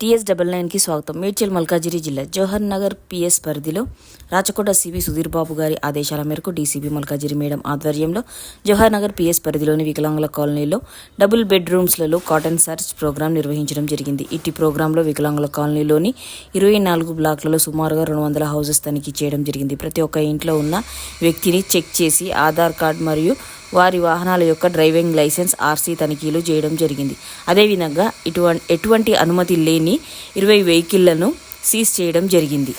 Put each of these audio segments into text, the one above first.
TS double నైన్కి స్వాగతం. మేడ్చల్ మల్కాజిరి జిల్లా జవహర్ నగర్ పిఎస్ పరిధిలో రాచకోట సివి సుధీర్ బాబు గారి ఆదేశాల మేరకు డీసీబీ మల్కాజిరి మేడం ఆధ్వర్యంలో జవహర్ నగర్ పిఎస్ పరిధిలోని వికలాంగుల కాలనీలో డబుల్ బెడ్రూమ్స్లలో కాటన్ సర్చ్ ప్రోగ్రాం నిర్వహించడం జరిగింది. ఇట్టి ప్రోగ్రాంలో వికలాంగుల కాలనీలోని ఇరవై నాలుగు బ్లాక్లలో సుమారుగా రెండు వందల హౌసెస్ తనిఖీ చేయడం జరిగింది. ప్రతి ఒక్క ఇంట్లో ఉన్న వ్యక్తిని చెక్ చేసి ఆధార్ కార్డ్ మరియు వారి వాహనాల యొక్క డ్రైవింగ్ లైసెన్స్ ఆర్సీ తనిఖీలు చేయడం జరిగింది. అదేవిధంగా ఇటువంటి ఎటువంటి అనుమతి లేని ఇరవై వెహికల్లను సీజ్ చేయడం జరిగింది.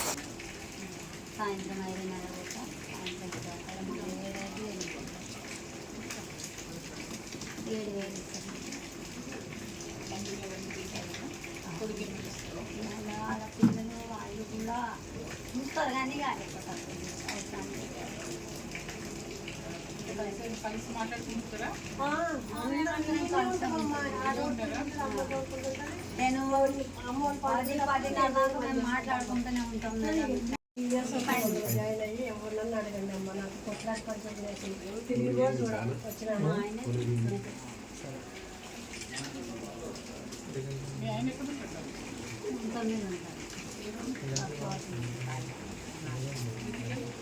సాయంత్రం నేను మాట్లాడుకుంటూనే ఉంటాం ఇయర్స్ జాయిన్ అయ్యి ఎవరినన్నా అడగండి అమ్మ నాకు కొట్లాట పరిచయం తిరిగి వచ్చిన ఆయన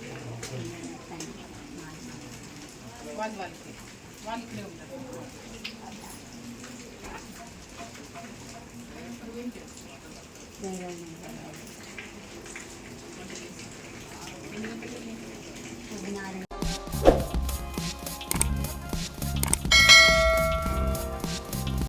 ఉంటారు one one K one kilometre